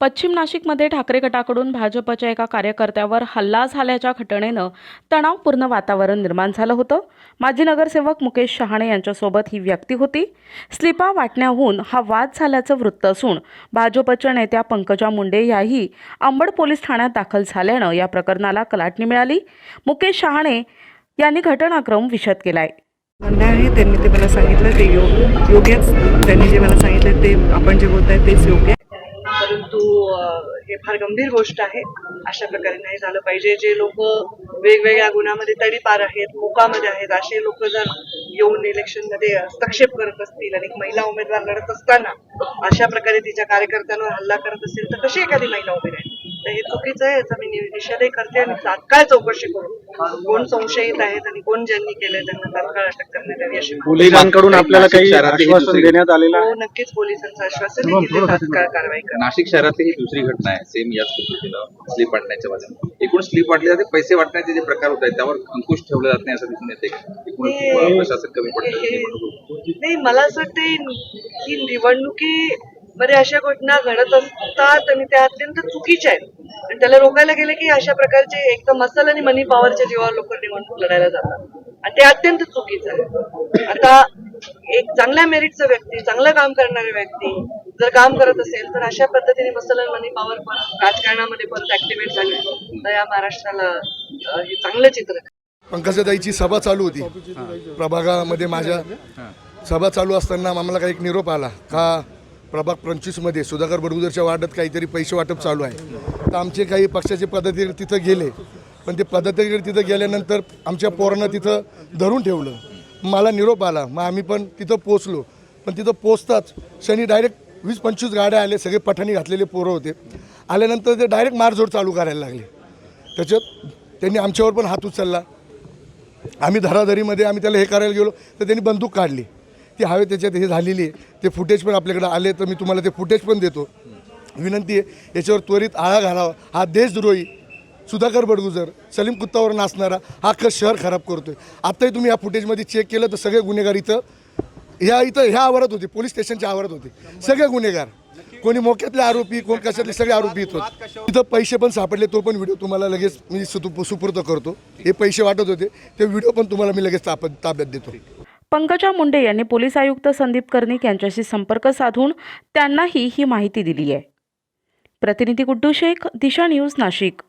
पश्चिम नाशिकमध्ये ठाकरे गटाकडून भाजपच्या एका कार्यकर्त्यावर हल्ला झाल्याच्या घटनेनं तणावपूर्ण वातावरण निर्माण झालं होतं. माजी नगरसेवक मुकेश शहाणे यांच्यासोबत ही व्यक्ती होती. स्लिपा वाटण्याहून हा वाद झाल्याचं वृत्त असून भाजपच्या नेत्या पंकजा मुंडे याही अंबड पोलीस ठाण्यात दाखल झाल्यानं या प्रकरणाला कलाटणी मिळाली. मुकेश शहाणे यांनी घटनाक्रम विशद केलाय. आहे त्यांनी ते मला सांगितलं ते योग योग्यच त्यांनी जे मला सांगितलं ते आपण जे बोलताय तेच योग्य परंतु हे फार गंभीर गोष्ट आहे. अशा प्रकारे नाही झालं पाहिजे. जे लोक वेगवेगळ्या गुन्ह्यामध्ये तडीपार आहेत मोकामध्ये आहेत असे लोक जर येऊन इलेक्शनमध्ये हस्तक्षेप करत असतील आणि एक महिला उमेदवार लढत असताना अशा प्रकारे तिच्या कार्यकर्त्यांवर हल्ला करत असेल तर कशी एखादी महिला उभी राहील? तर हे चुकीचं आहे याचा मी निषेधही करते आणि तात्काळ चौकशी करून कोण संशयित आहेत आणि कोण ज्यांनी केलंय त्यांना तात्काळ अटक करण्यात यावी अशी पोलिसांकडून आपल्याला काही ही आश्वासन देण्यात आलेलं आहे? हो नक्कीच पोलिसांचं आश्वासन आहे की ते तात्काळ कारवाई करणार नाशिक शहरातली ही दुसरी घटना आहे सेम याच पद्धतीनं स्लीप वाटण्याच्या बाजूने. एकूण स्लीप वाटले जाते पैसे वाटण्याचे जे प्रकार होत आहेत त्यावर अंकुश ठेवला जात नाही असं दिसून येते. एकूण प्रशासन कमी पडतं. हे- नाही मला असं वाटतं की निवडणुकीमध्ये अशा घटना घडत असतात आणि त्या अत्यंत चुकीच्या आहेत. आणि त्याला रोखायला गेलं की अशा प्रकारचे एक तर मसल आणि मनी पॉवरच्या जीवावर लोक निवडणूक लढायला जातात. आणि ते अत्यंत चुकीचं आहे. आता एक चांगल्या मेरिटचा व्यक्ती चांगलं काम करणारा व्यक्ती जर काम करत असेल तर अशा पद्धतीने मसल आणि मनी पॉवर पण राजकारणामध्ये परत ऍक्टिव्हेट झाले. तर या महाराष्ट्राला हे चांगलं चित्र आहे. पंकजाताईची सभा चालू होती. प्रभागामध्ये माझ्या सभा चालू असताना आम्हाला काही एक निरोप आला. का प्रभाग पंचवीसमध्ये सुधाकर बडगुजरच्या वार्डात काहीतरी पैसे वाटप चालू आहे. तर आमचे काही पक्षाचे पदाधिकारी तिथं गेले. पण ते पदाधिकारी तिथं गेल्यानंतर आमच्या पोरांना तिथं धरून ठेवलं. मला निरोप आला. मग आम्ही पण तिथं पोचलो. पण तिथं पोचताच शनी डायरेक्ट वीस पंचवीस गाड्या आले सगळे पठाणी घातलेले पोरं होते. आल्यानंतर ते डायरेक्ट मारझोड चालू करायला लागले. त्याच्यात त्यांनी आमच्यावर पण हात उचलला. आम्ही धराधरीमध्ये आम्ही त्याला हे करायला गेलो. तर त्यांनी बंदूक काढली. ती हवे त्याच्यात हे झालेली आहे. ते फुटेज पण आपल्याकडे आले तर मी तुम्हाला ते फुटेज पण देतो. विनंती आहे याच्यावर त्वरित आळा घालावा. हा देशद्रोही सुधाकर बडगुजर सलीम कुत्तावर नाचणारा हा ख शहर खराब करतोय. आत्ताही तुम्ही या फुटेजमध्ये चेक केलं तर सगळे गुन्हेगार इथं ह्या इथं ह्या आवारात होते पोलीस स्टेशनच्या आवारात होते. सगळे गुन्हेगार. कोणी मोक्यातले आरोपी कोण कशातले सगळे आरोपी येत होते. तिथं पैसे पण सापडले तो पण व्हिडिओ तुम्हाला लगेच मी सुतु सुपूर्द करतो. हे पैसे वाटत होते ते व्हिडिओ पण तुम्हाला मी लगेच ताप ताब्यात देतो. पंकजा मुंडे यांनी पोलीस आयुक्त संदीप कर्णिक यांच्याशी संपर्क साधून त्यांनाही ही माहिती दिली आहे. प्रतिनिधी गुड्डू शेख दिशा न्यूज नाशिक.